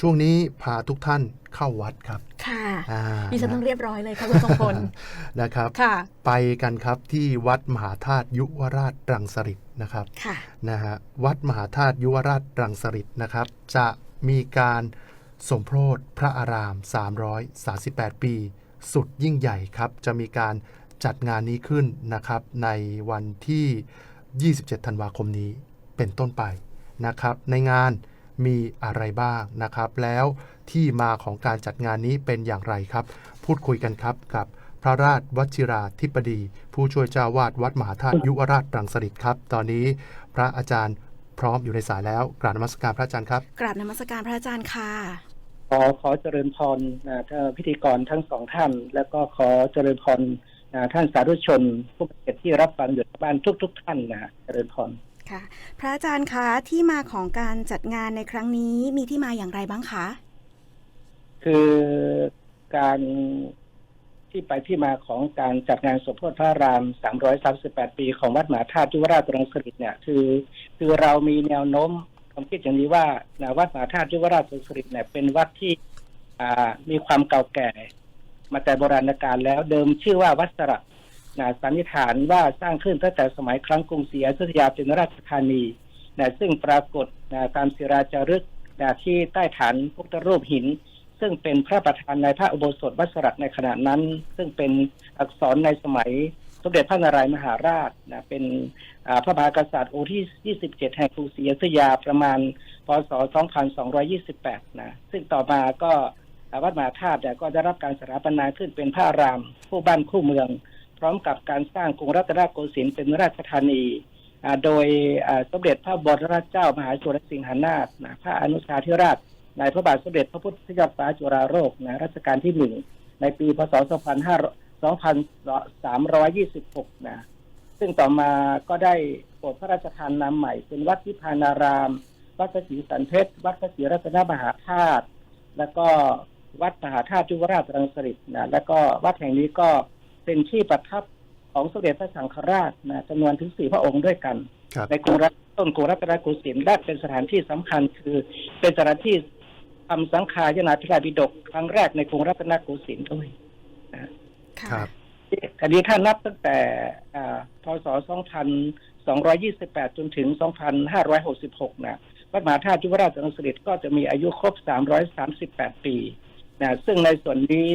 ช่วงนี้พาทุกท่านเข้าวัดครับ ค่ะอ่าดิฉันต้องเรียบร้อยเลยค่ะคุณทรงพลนะครับค่ะไปกันครับที่วัดมหาธาตุยุวราชรังสฤษนะครับค่ะนะฮะวัดมหาธาตุยุวราชรังสฤษนะครับ จะมีการสมโพธิพระอาราม 338 ปี สุดยิ่งใหญ่ครับ จะมีการจัดงานนี้ขึ้นนะครับ ในวันที่ 27 ธันวาคมนี้เป็นต้นไปนะครับ ในงาน มีอะไรบ้างนะครับ แล้วที่มาของการจัดงานนี้เป็นอย่างไรครับ พูดคุยกันครับกับ พระราชวชิราธิบดี ผู้ช่วยเจ้าวาดวัดมหาธาตุยุวราชรังสฤษครับ ตอนนี้พระอาจารย์พร้อมอยู่ในสายแล้ว กราบนมัสการพระอาจารย์ครับ กราบนมัสการพระอาจารย์ค่ะ ขอขอเจริญพรนะท่านพิธีกรทั้งสองท่าน แล้วก็ขอเจริญพรนะท่านสาธุชน ผู้เกียรติที่รับฟังอยู่ทางบ้านทุก ๆ ท่านนะเจริญพร ค่ะพระอาจารย์คะที่มาของการจัดงานในครั้งนี้มีที่มาอย่างไรบ้างคะ คือการที่ไปที่มาของการจัดงานสมโพธิพระราม 338 ปีของวัดมหาธาตุยุวราชรังสฤษเนี่ย คือคือเรามีแนวโน้มความคิดอย่างนี้ว่าวัดมหาธาตุยุวราชรังสฤษเนี่ยเป็นวัดที่มีความเก่าแก่ มาแต่โบราณกาลแล้วเดิมชื่อว่าวัดสระ นะสันนิษฐานว่าสร้างขึ้นตั้งแต่สมัยครั้งกรุงศรีอยุธยาเป็นราชธานีนะซึ่งปรากฏนะตามศิราจารึกนะที่ใต้ฐานพุทธรูปหิน ซึ่งเป็นพระประธานในพระอุโบสถวัสระในขณะนั้น ซึ่งเป็นอักษรในสมัยสมเด็จพระนารายณ์มหาราชนะเป็นพระมหากษัตริย์องค์ที่ 27 แห่งกรุงศรีอยุธยาประมาณ พศ 2228 นะ ซึ่งต่อมาก็วัดมหาธาตุก็ได้รับการสถาปนาขึ้นเป็นพระราม ผู้บ้านคู่เมือง พร้อมกับการสร้างกรุงรัตนโกสินทร์เป็นราชธานีโดยสมเด็จพระบรมราชเจ้ามหาจุลสิงหนาถนะพระอนุชาธิราชในพระบาทสมเด็จพระพุทธยอดฟ้าจุฬาโลกนะรัชกาลที่หนึ่งในปีพศ 2326 นะ ซึ่งต่อมาก็ได้โปรดพระราชทานนามใหม่ เป็นวัดทิพานาราม วัดพระศรีสันเพชร วัดพระศรีรัตนมหาธาตุ แล้วก็วัดมหาธาตุจุวราชรังสฤษนะ แล้วก็วัดแห่งนี้ก็ เป็นที่ประทับของสมเด็จพระสังฆราชนะจำนวนถึงสี่พระองค์ด้วยกันครับในกรุงรัตต้นกรุงรัตนโกสินทร์และเป็นสถานที่สำคัญคือเป็นสถานที่ทำสังขายนาธิราชบิดกครั้งแรกในกรุงรัตนโกสินทร์ด้วยค่ะครับอันนี้ถ้านับตั้งแต่อ่าพศ 2228 จนถึง 2566 นะวัดมหาธาตุยุวราชรังสฤษก็จะมีอายุครบ 338 ปีนะซึ่งในส่วนนี้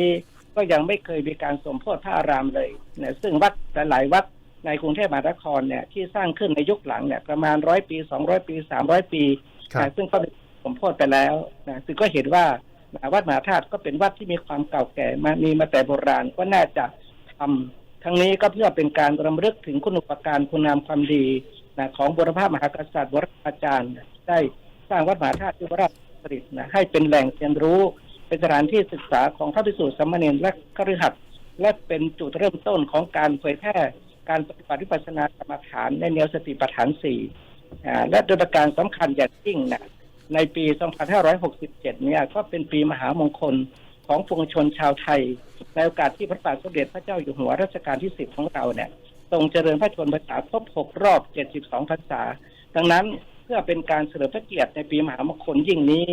ก็ยังไม่เคยมีการสมโพธิพระอารามเลยนะซึ่งวัดหลายๆวัดในกรุงเทพมหานครเนี่ยที่สร้างขึ้นในยุคหลังเนี่ยประมาณร้อยปี200ปี300ปีครับนะซึ่งก็เป็นสมโพธิไปแล้วนะซึ่งก็เห็นว่านะวัดมหาธาตุก็เป็นวัดที่มีความเก่าแก่มามีมาแต่โบราณก็น่าจะทำทั้งนี้ก็เพื่อเป็นการรำลึกถึงคุณอุปการคุณงามความดีนะของบุรพมหากษัตริย์วรอาจารย์ ได้สร้างวัดมหาธาตุยุวราชสฤษนะให้เป็นแหล่งเรียนรู้ เป็นสถานที่ศึกษาของพระภิกษุสามเณรและคฤหัสถ์และเป็นจุดเริ่มต้นของการเผยแพร่การปฏิบัติวิปัสสนากรรมฐานในแนวสติปัฏฐานสี่และโดยประการสำคัญอย่างยิ่งนะในปี 2567 เนี่ยก็เป็นปีมหามงคลของปวงชนชาวไทย ในโอกาสที่พระบาทสมเด็จพระเจ้าอยู่หัวรัชกาลที่ 10 ของเราเนี่ยทรงเจริญพระชนมพรรษาครบ 6 รอบ 72 พรรษา ดังนั้นเพื่อเป็นการเฉลิมพระเกียรติในปีมหามงคลยิ่งนี้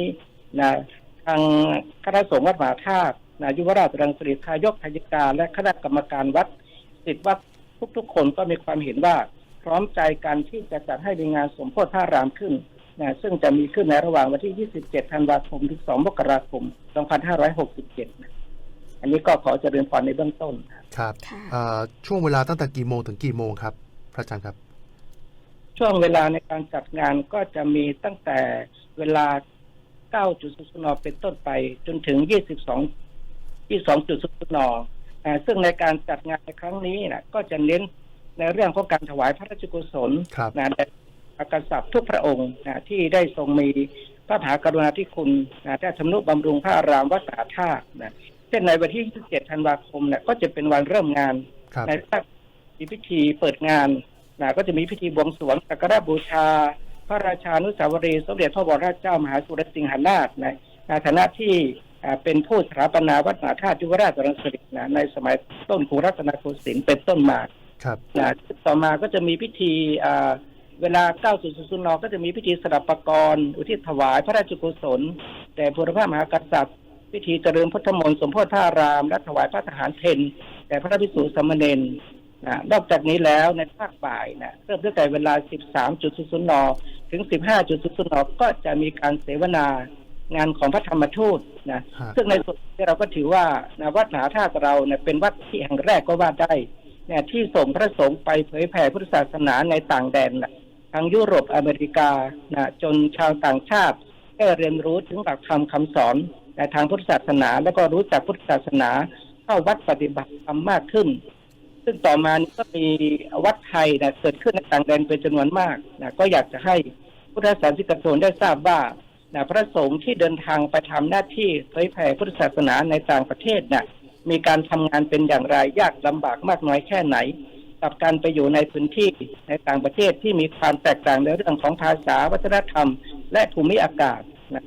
นะ ทางคณะสงฆ์วัดมหาธาตุนะยุวราชรังสฤษทายกทายิกาและคณะกรรมการวัดสิทธิวัดทุกๆ คนก็มีความเห็นว่าพร้อมใจกันที่จะจัดให้มีงานสมโพธิพระรามขึ้นนะซึ่งจะมีขึ้นในระหว่างวันที่ 27 ธันวาคม ถึง 2 มกราคม 2567นะอันนี้ก็ขอเจริญพรในเบื้องต้น ครับครับค่ะเอ่อช่วงเวลาตั้งแต่กี่โมงถึงกี่โมงครับ พระอาจารย์ครับ ช่วงเวลาในการจัดงานก็จะมีตั้งแต่เวลา 9.00นเป็นต้นไปจนถึง 22 22.00นอ่าซึ่งในการจัดงานในครั้งนี้นะก็จะเน้นในเรื่องของการถวายพระราชกุศลครับนะแด่พระกษัตริย์ทุกพระองค์นะที่ได้ทรงมีพระมหากรุณาธิคุณนะได้ทำนุบำรุงพระอารามวัดสาธาตุนะเช่นในวันที่ 27 ธันวาคมเนี่ยก็จะเป็นวันเริ่มงานครับในพระมีพิธีเปิดงานนะก็จะมีพิธีบวงสรวงสักการะบูชา พระราชานุสาวรีย์สมเด็จพระบรมราชเจ้ามหาสุรสิงหนาถในในฐานะที่อ่าเป็นผู้สถาปนาวัดมหาธาตุยุวราชรังสฤษนะในสมัยต้นกรุงรัตนโกสินทร์เป็นต้นมาครับนะต่อมาก็จะมีพิธีอ่าเวลา 9.00นก็จะมีพิธีสดับประกรณ์อุทิศถวายพระราชกุศลแด่พระพระมหากษัตริย์ พิธีเจริญพุทธมนต์สมโพธิพระอาราม และถวายพระทหารเพนแด่พระภิกษุสามเณร นะนอกจากนี้แล้วในภาคบ่ายนะเริ่มตั้งแต่เวลา 13.00น ถึง 15.00น ก็จะมีการเสวนางานของพระธรรมทูตนะฮะซึ่งในส่วนที่เราก็ถือว่านะวัดมหาธาตุเราเนี่ยเป็นวัดที่แห่งแรกก็ว่าได้เนี่ยที่ส่งพระสงฆ์ไปเผยแผ่พุทธศาสนาในต่างแดนนะทางยุโรปอเมริกานะจนชาวต่างชาติได้เรียนรู้ถึงหลักธรรมคำสอนในทางพุทธศาสนา แล้วก็รู้จักพุทธศาสนา เข้าวัดปฏิบัติธรรมมากขึ้น ซึ่งต่อมานี้ก็มีวัดไทยนะเกิดขึ้นในต่างแดนเป็นจำนวนมากนะก็อยากจะให้พุทธศาสนิกชนได้ทราบว่านะพระสงฆ์ที่เดินทางไปทำหน้าที่เผยแผ่พุทธศาสนาในต่างประเทศน่ะมีการทำงานเป็นอย่างไรยากลำบากมากน้อยแค่ไหน กับการไปอยู่ในพื้นที่ในต่างประเทศที่มีความแตกต่างในเรื่องของภาษาวัฒนธรรม และภูมิอากาศนะ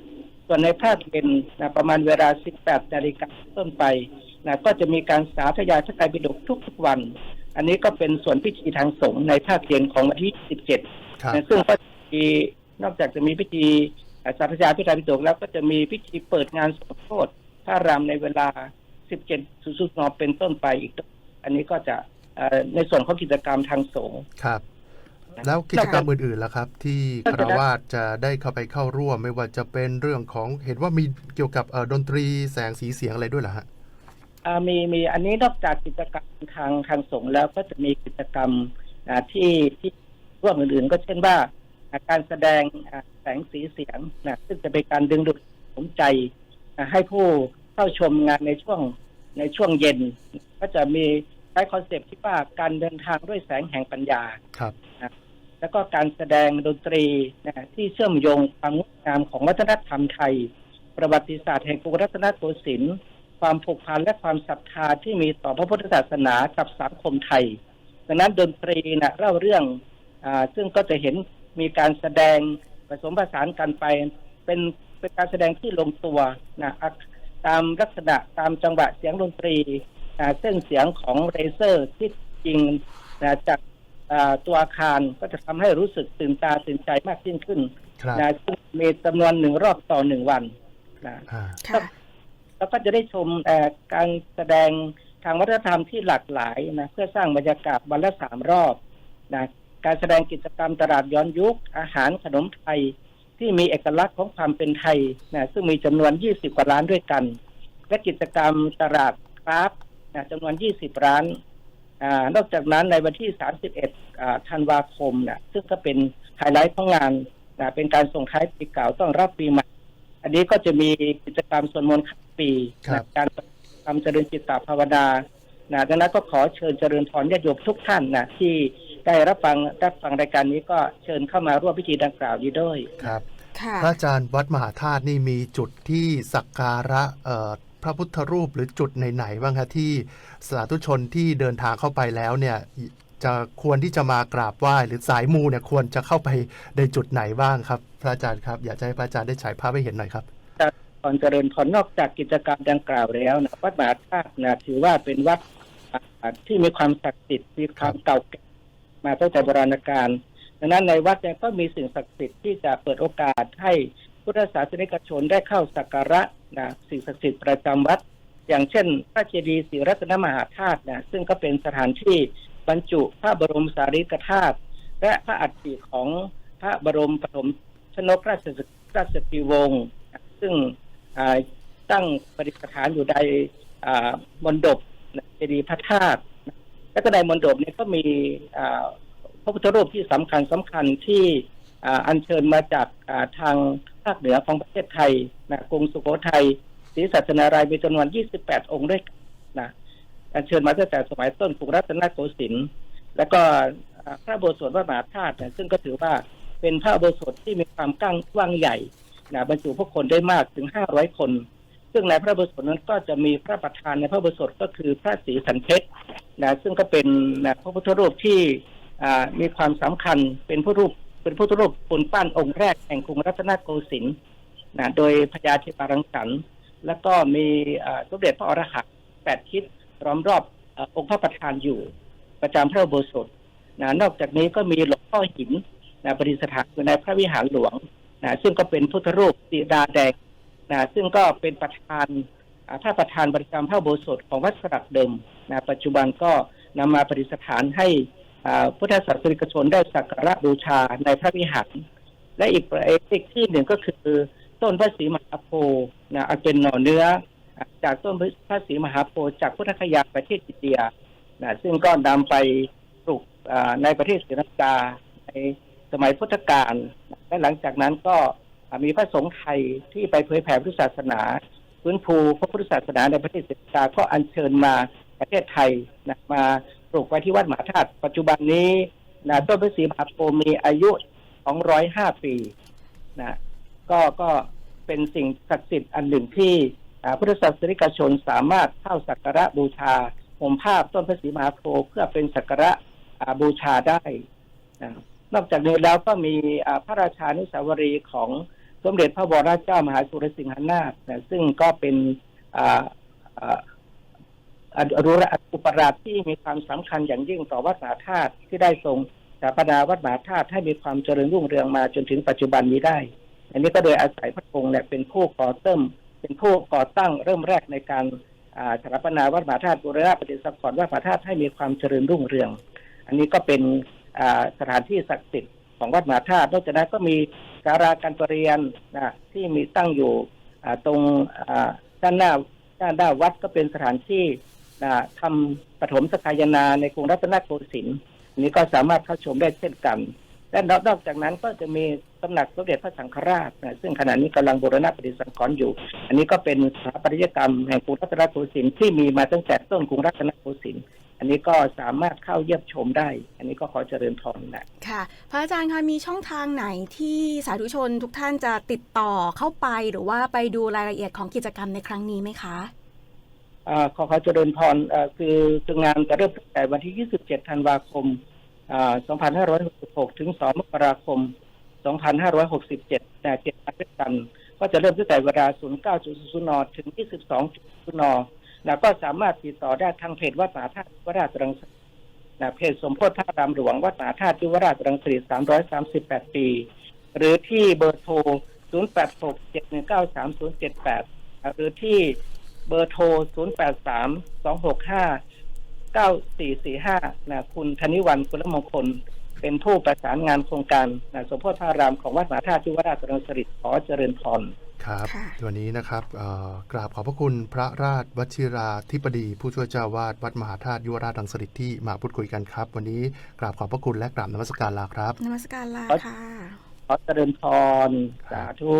ส่วนในภาคเย็นนะประมาณเวลา 18นาฬิกาต้นไป นะก็จะมีการสาธยายพระไตรปิฎกทุกๆวัน อันนี้ก็เป็นส่วนพิธีทางสงฆ์ในภาคเย็นของวันที่ 17ครับนะซึ่งก็จะมีนอกจากจะมีพิธีเอ่อสาธยายพิธีปิฎกแล้วก็จะมีพิธีเปิดงานสมโภชพระรามในเวลา 17สุสุนเป็นต้นไปอีกด้วยอันนี้ก็จะเอ่อในส่วนของกิจกรรมทางสงฆ์ครับแล้วกิจกรรมอื่นๆล่ะครับ ที่คารวาสจะได้เข้าไปเข้าร่วม ไม่ว่าจะเป็นเรื่องของเห็นว่ามีเกี่ยวกับเอ่อดนตรีแสงสีเสียงอะไรด้วยเหรอฮะอ่า มีมีอันนี้นอกจากกิจกรรมทางทางสงฆ์แล้วก็จะมีกิจกรรมอ่าที่ที่ร่วมอื่นๆ ก็เช่นว่าอ่าการแสดงอ่าแสงสีเสียงนะซึ่งจะเป็นการดึงดูดสนใจอ่าให้ผู้เข้าชมงานในช่วงในช่วงเย็น ก็จะมีใช้คอนเซปต์ที่ว่าการเดินทางด้วยแสงแห่งปัญญาครับแล้วก็การแสดงดนตรีนะที่เชื่อมโยงความงดงามของวัฒนธรรมไทย ประวัติศาสตร์แห่งกรุงรัตนโกสินทร์ ความผูกพันและความศรัทธาที่มีต่อพระพุทธศาสนากับสังคมไทย ดังนั้นดนตรีนะเล่าเรื่องอาซึ่งก็จะเห็นมีการแสดงผสมผสานกันไป เป็นเป็นการแสดงที่ลงตัวนะอะตามลักษณะตามจังหวะเสียงดนตรีอ่าเส้นเสียงของเรเซอร์ที่จริงนะจากอ่าตัวอาคารก็จะทำให้รู้สึกตื่นตาตื่นใจมากยิ่งขึ้นครับนะซึ่งมีจำนวนหนึ่งรอบต่อหนึ่งวันนะอ่าค่ะ แล้วก็จะได้ชมการแสดงทางวัฒนธรรมที่หลากหลายนะเพื่อสร้างบรรยากาศวันละสามรอบนะการแสดงกิจกรรมตลาดย้อนยุค อาหารขนมไทยที่มีเอกลักษณ์ของความเป็นไทยนะซึ่งมีจำนวน 20 กว่าร้านด้วยกัน และกิจกรรมตลาดคราฟต์นะจำนวน 20 ร้านอนอกจากนั้นในวันที่ 31อ่าธันวาคมนี่ยซึ่งก็เป็นไฮไลท์ของงานนะเป็นการส่งท้ายปีเก่าต้อนรับปีใหม่ อันนี้ก็จะมีกิจกรรมสวดมนต์ ปีครับนะการทำเจริญจิตตภาวนานะดังนั้นก็ขอเชิญเจริญพรญาติโยมทุกท่านนะที่ได้รับฟังรับฟังรายการนี้ก็เชิญเข้ามาร่วมพิธีดังกล่าวนี้ด้วยครับค่ะพระอาจารย์วัดมหาธาตุนี่มีจุดที่สักการะเอ่อพระพุทธรูปหรือจุดไหนๆบ้างคะที่สาธุชนที่เดินทางเข้าไปแล้วเนี่ยจะควรที่จะมากราบไหว้หรือสายมูเนี่ยควรจะเข้าไปในจุดไหนบ้างครับ พระอาจารย์ครับ อยากจะให้พระอาจารย์ได้ฉายภาพให้เห็นหน่อยครับ ตอนเจริญพรนอกจากกิจกรรมดังกล่าวแล้วนะวัดมหาธาตุนะถือว่าเป็นวัดที่มีความศักดิ์สิทธิ์มีความเก่าแก่มาตั้งแต่โบราณกาลดังนั้นในวัดเนี่ยก็มีสิ่งศักดิ์สิทธิ์ที่จะเปิดโอกาสให้พุทธศาสนิกชนได้เข้าสักการะนะสิ่งศักดิ์สิทธิ์ประจำวัด อย่างเช่น พระเจดีย์ศรีรัตนมหาธาตุนะซึ่งก็เป็นสถานที่บรรจุพระบรมสารีริกธาตุและพระอัฐิของพระบรมปฐมชนกราชราชสีวงศ์ซึ่ง ตั้งประดิษฐานอยู่ในมณฑปเจดีย์พระธาตุและก็ในมณฑปนี้ก็มีพระพุทธรูปที่สำคัญสำคัญที่อัญเชิญมาจากทางภาคเหนือของประเทศไทยนะกรุงสุโขทัยศรีสัชนารายมีจำนวน 28 องค์ด้วยนะอัญเชิญมาตั้งแต่สมัยต้นกรุงรัตนโกสินทร์แล้วก็พระอุโบสถวัดมหาธาตุซึ่งก็ถือว่าเป็นพระอุโบสถที่มีความกว้งกว้างใหญ่ นะบรรจุผู้คนได้มากถึง500คน ซึ่งในพระอุโบสถนั้นก็จะมีพระประธานในพระอุโบสถก็คือพระศรีสันเพชรนะซึ่งก็เป็นนะพระพุทธรูปที่มีความสำคัญเป็นพระรูปเป็นพระพุทธรูปปูนปั้นองค์แรกแห่งกรุงรัตนโกสินทร์นะโดยพญาเทพารังสรรค์แล้วก็มีสมเด็จพระอรหันต์แปดทิศล้อมรอบอองค์พระประธานอยู่ ประจำพระอุโบสถนะนอกจากนี้ก็มีหลวงพ่อหินนะประดิษฐานอยู่ในพระวิหารหลวง นะซึ่งก็เป็นพุทธรูปสีดาแดงนะซึ่งก็เป็นประธานอ่าถ้าประธานบริกรรมพระโบสถของวัดสลักเดิมนะปัจจุบันก็นำมาประดิษฐานให้พุทธศาสนิกชนได้สักการะบูชาในพระวิหาร และอีกประอีกที่หนึ่งก็คือต้นพระศรีมหาโพธิ์นะอันเป็นหน่อเนื้อ จากต้นพระศรีมหาโพธิ์จากพุทธคยาประเทศอินเดียนะซึ่งก็นำไปปลูกในประเทศศรีลังกาใน สมัยพุทธกาลและหลังจากนั้นก็มีพระสงฆ์ไทยที่ไปเผยแผ่พุทธศาสนาฟื้นฟูพระพุทธศาสนาในประเทศศรีลังกาก็อัญเชิญมาประเทศไทยนะมาปลูกไว้ที่วัดมหาธาตุปัจจุบันนี้นะต้นพระศรีมหาโพธิ์มีอายุ205 ปีนะก็ก็เป็นสิ่งศักดิ์สิทธิ์อันหนึ่งที่พุทธศาสนิกชนสามารถเข้าสักการะบูชาห่มภาพต้นพระศรีมหาโพธิ์เพื่อเป็นสักการะบูชาได้นะ นอกจากนี้แล้วก็มีพระราชานุสาวรีของสมเด็จพระบรมเจ้ามหาสุรสิงหนาถนะซึ่งก็เป็นอ่าอ่าอนุรอุปราชที่มีความสำคัญอย่างยิ่งต่อวัดมหาธาตุที่ได้ทรงสถาปนาวัดมหาธาตุให้มีความเจริญรุ่งเรืองมาจนถึงปัจจุบันนี้ได้ อันนี้ก็โดยอาศัยพระองค์เนี่ยเป็นผู้ก่อเติมเป็นผู้ก่อตั้งเริ่มแรกในการสถาปนาวัดมหาธาตุบูรณะปฏิสังขรณ์วัดมหาธาตุให้มีความเจริญรุ่งเรือง อันนี้ก็เป็น สถานที่ศักดิ์สิทธิ์ของวัดมหาธาตุนอกจากนั้นก็มีสาราการประเรียนนะที่มีตั้งอยู่ตรงด้านหน้าด้านหน้าวัดก็เป็นสถานที่นะทำปฐมสกายนาในกรุงรัตนโกสินทร์นนี้ก็สามารถเข้าชมได้เช่นกัน และนอกนอกจากนั้นก็จะมีตำหนักสมเด็จพระสังฆราชนะซึ่งขณะนี้กำลังบูรณะปฏิสังขรณ์อยู่ อันนี้ก็เป็นสถาปัตยกรรมแห่งกรุงรัตนโกสินทร์ที่มีมาตั้งแต่ต้นกรุงรัตนโกสินทร์อันนี้ก็สามารถเข้าเยี่ยมชมได้ อันนี้ก็ขอเจริญพรนะค่ะ พระอาจารย์คะมีช่องทางไหนที่สาธุชนทุกท่านจะติดต่อเข้าไปหรือว่าไปดูรายละเอียดของกิจกรรมในครั้งนี้ไหมคะอ่าขอขอเจริญพรเอ่อคือคืองานจะเริ่มตั้งแต่วันที่ 27 ธันวาคมอ่า 2566 ถึง 2 มกราคม 2567แต่เจ็ดวันด้วยกัน ก็จะเริ่มตั้งแต่เวลา 09.00 น ถึง 22.00นนะก็สามารถติดต่อได้ทางเพจวัดมหาธาตุวราชรังสิตนะเพจสมโพธิพระรามหลวงวัดมหาธาตุยุวราชรังสิต338 ปี หรือที่เบอร์โทร 0867193078 หรือที่เบอร์โทร 083265 0832659445นะคุณธนิวันคุณละมงคล เป็นผู้ประสานงานโครงการนะสมโพธิพระรามของวัดมหาธาตุยุวราชรังสิตขอเจริญพรครับค่ะวันนี้นะครับเอ่อกราบขอบพระคุณพระราชวชิราธิบดี ผู้ช่วยเจ้าวาดวัดมหาธาตุยุวราชรังสฤษที่มาพูดคุยกันครับ วันนี้กราบขอบพระคุณและกราบนมัสการลาครับนมัสการลาค่ะขอเจริญพรสาธุ